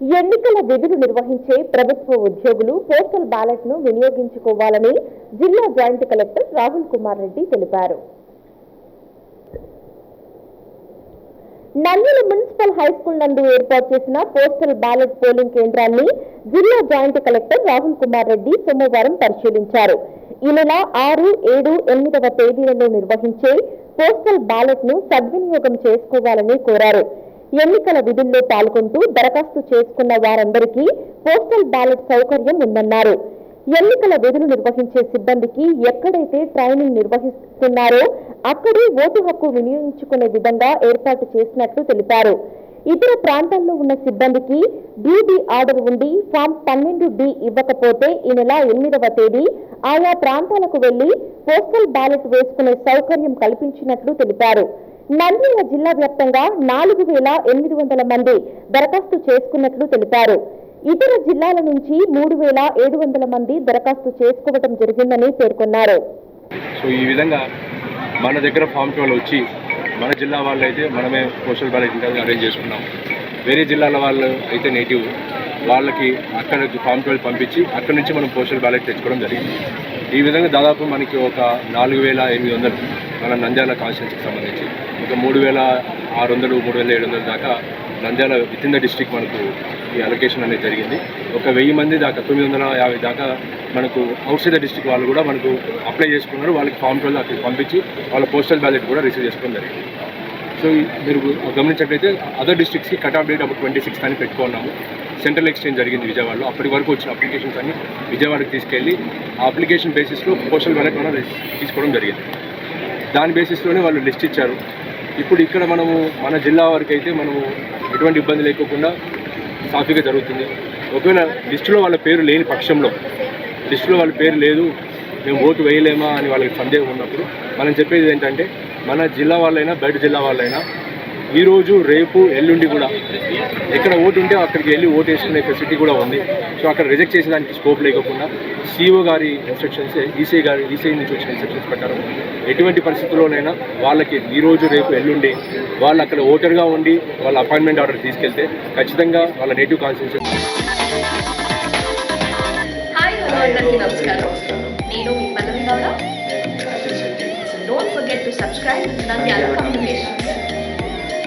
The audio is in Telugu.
ఎన్నికల విధులు నిర్వహించే ప్రభుత్వ ఉద్యోగులు పోస్టల్ బ్యాలెట్ను వినియోగించుకోవాలని జిల్లా జాయింట్ కలెక్టర్ రాహుల్ కుమార్ రెడ్డి తెలిపారు. నంద్యాల మున్సిపల్ హై స్కూల్ నందు ఏర్పాటు చేసిన పోస్టల్ బ్యాలెట్ పోలింగ్ కేంద్రాన్ని జిల్లా జాయింట్ కలెక్టర్ రాహుల్ కుమార్ రెడ్డి సోమవారం పరిశీలించారు. ఈ నెల ఆరు ఏడు ఎనిమిదవ తేదీలలో నిర్వహించే పోస్టల్ బ్యాలెట్ను సద్వినియోగం చేసుకోవాలని కోరారు. ఎన్నికల విధుల్లో పాల్గొంటూ దరఖాస్తు చేసుకున్న వారందరికీ పోస్టల్ బ్యాలెట్ సౌకర్యం ఉందన్నారు. ఎన్నికల విధులు నిర్వహించే సిబ్బందికి ఎక్కడైతే ట్రైనింగ్ నిర్వహిస్తున్నారో అక్కడే ఓటు హక్కు వినియోగించుకునే విధంగా ఏర్పాటు చేసినట్లు తెలిపారు. ఇతర ప్రాంతాల్లో ఉన్న సిబ్బందికి డ్యూటీ ఆర్డర్ ఉండి ఫామ్ పన్నెండు డి ఇవ్వకపోతే ఈ నెల ఎనిమిదవ తేదీ ఆయా ప్రాంతాలకు వెళ్ళి పోస్టల్ బ్యాలెట్ వేసుకునే సౌకర్యం కల్పించినట్లు తెలిపారు. నంద్యాల జిల్లా వ్యాప్తంగా నాలుగు వేల ఎనిమిది వందల మంది దరఖాస్తు చేసుకున్నట్లు తెలిపారు. ఇతర జిల్లాల నుంచి మూడు వేల ఏడు వందల మంది దరఖాస్తు చేసుకోవడం జరిగిందని పేర్కొన్నారు. సో ఈ విధంగా మన దగ్గర ఫామ్ ట్వెల్వ్ వచ్చి మన జిల్లా వాళ్ళు అయితే మనమే పోస్టల్ బ్యాలెట్ ఇంటర్వ్యూ అరేంజ్ చేసుకున్నాం. వేరే జిల్లాల వాళ్ళు అయితే నేటివ్ వాళ్ళకి అక్కడ ఫామ్ ట్వెల్వ్ పంపించి అక్కడ నుంచి మనం పోస్టల్ బ్యాలెట్ తెచ్చుకోవడం జరిగింది. ఈ విధంగా దాదాపు మనకి ఒక నాలుగు వేల ఎనిమిది వందలు మన నంద్యాల కాన్స్టిట్యూన్సీకి సంబంధించి ఒక మూడు వేల ఆరు వందలు మూడు వేల ఏడు వందల దాకా Nandyal with in the district మనకు ఈ అలొకేషన్ అనేది జరిగింది. ఒక వెయ్యి మంది దాకా తొమ్మిది వందల యాభై దాకా మనకు అవుట్ సైడ్ ద వాళ్ళు కూడా మనకు అప్లై చేసుకున్నారు. వాళ్ళకి ఫామ్ ట్వెల్వ్ అక్కడికి పంపించి వాళ్ళ పోస్టల్ బ్యాలెట్ కూడా రిసీవ్ చేసుకోవడం జరిగింది. సో మీరు గమనించినట్లయితే అదర్ డిస్ట్రిక్ట్స్కి కట్ ఆఫ్ డేట్ అప్పుడు ట్వంటీ సిక్స్త్ అని పెట్టుకున్నాము. సెంట్రల్ ఎక్స్చేంజ్ జరిగింది విజయవాడలో. అప్పటి వరకు వచ్చిన అప్లికేషన్స్ అన్ని విజయవాడకి తీసుకెళ్ళి ఆ అప్లికేషన్ బేసిస్లో పోస్టల్ బ్యాలెట్ మనం తీసుకోవడం జరిగింది. దాని బేసిస్లోనే వాళ్ళు లిస్ట్ ఇచ్చారు. ఇప్పుడు ఇక్కడ మనము మన జిల్లా వరకు అయితే మనము ఎటువంటి ఇబ్బంది లేకోకుండా సాఫీగా జరుగుతుంది. ఒకవేళ లిస్టులో వాళ్ళ పేరు లేని పక్షంలో లిస్టులో వాళ్ళ పేరు లేదు మేము ఓటు వేయలేమా అని వాళ్ళకి సందేహం ఉన్నప్పుడు మనం చెప్పేది ఏంటంటే మన జిల్లా వాళ్ళైనా బయట జిల్లా వాళ్ళైనా ఈరోజు రేపు ఎల్లుండి కూడా ఎక్కడ ఓటు ఉంటే అక్కడికి వెళ్ళి ఓటు వేసుకునే ఫెసిలిటీ కూడా ఉంది. సో అక్కడ రిజెక్ట్ చేసేదానికి స్కోప్ లేకుండా సిఓ గారి ఇన్స్ట్రక్షన్స్ ఈసీ గారి ఈసీ నుంచి వచ్చిన ఇన్స్ట్రక్షన్స్ ప్రకారం ఎటువంటి పరిస్థితుల్లోనైనా వాళ్ళకి ఈరోజు రేపు ఎల్లుండి వాళ్ళు అక్కడ ఓటర్గా ఉండి వాళ్ళ అపాయింట్మెంట్ ఆర్డర్ తీసుకెళ్తే ఖచ్చితంగా వాళ్ళ నేటివ్ హలో అందరికీ నమస్కారం. నేను మీ Pallavi Gowda. Don't forget to subscribe Nandyal communication